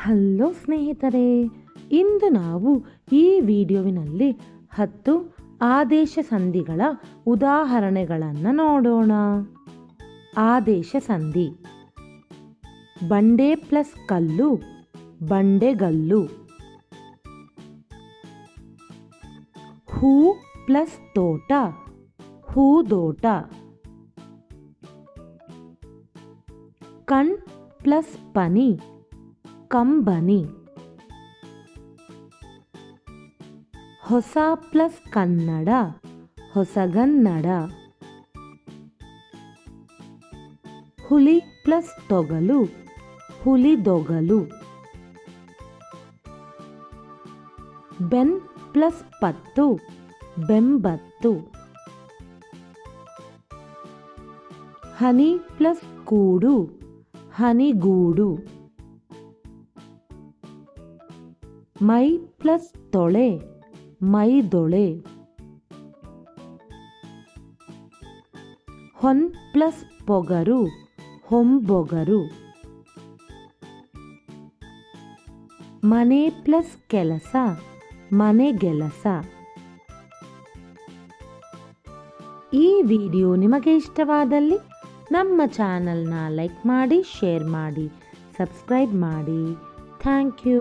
Hello ಸ್ನೇಹಿತರೆ, ಇಂದು ನಾವು ಈ ವಿಡಿಯೋವಿನಲ್ಲಿ ಹತ್ತು ಆದೇಶ ಸಂಧಿಗಳ ಉದಾಹರಣೆಗಳನ್ನು ನೋಡೋಣ. ಆದೇಶ ಸಂಧಿ. ಬಂಡೆ ಪ್ಲಸ್ ಕಲ್ಲು ಬಂಡೆಗಲ್ಲು ಹೂ ಪ್ಲಸ್ ತೋಟ ಹೂದೋಟ ಕಣ್ ಪ್ಲಸ್ ಪನಿ. ಕಂಬನಿ. ಹೊಸ ಪ್ಲಸ್ ಕನ್ನಡ ಹೊಸಗನ್ನಡ ಹುಲಿ ಪ್ಲಸ್ ತೊಗಲು ಹುಲಿದೊಗಲು ಬೆನ್ ಪ್ಲಸ್ ಪತ್ತು, ಬೆಂಬತ್ತು. ಹನಿ ಪ್ಲಸ್ ಕೂಡು, ಹನಿಗೂಡು. ಮೈ ಪ್ಲಸ್ ತೊಳೆ ಮೈದೊಳೆ ಹೊನ್ ಪ್ಲಸ್ ಪೊಗರು ಹೊಂಬೊಗರು ಮನೆ ಪ್ಲಸ್ ಕೆಲಸ ಮನೆಗೆಲಸ ಈ ವಿಡಿಯೋ ನಿಮಗೆ ಇಷ್ಟವಾದಲ್ಲಿ ನಮ್ಮ ಚಾನಲ್ನ ಲೈಕ್ ಮಾಡಿ, ಶೇರ್ ಮಾಡಿ, ಸಬ್ಸ್ಕ್ರೈಬ್ ಮಾಡಿ. Thank you.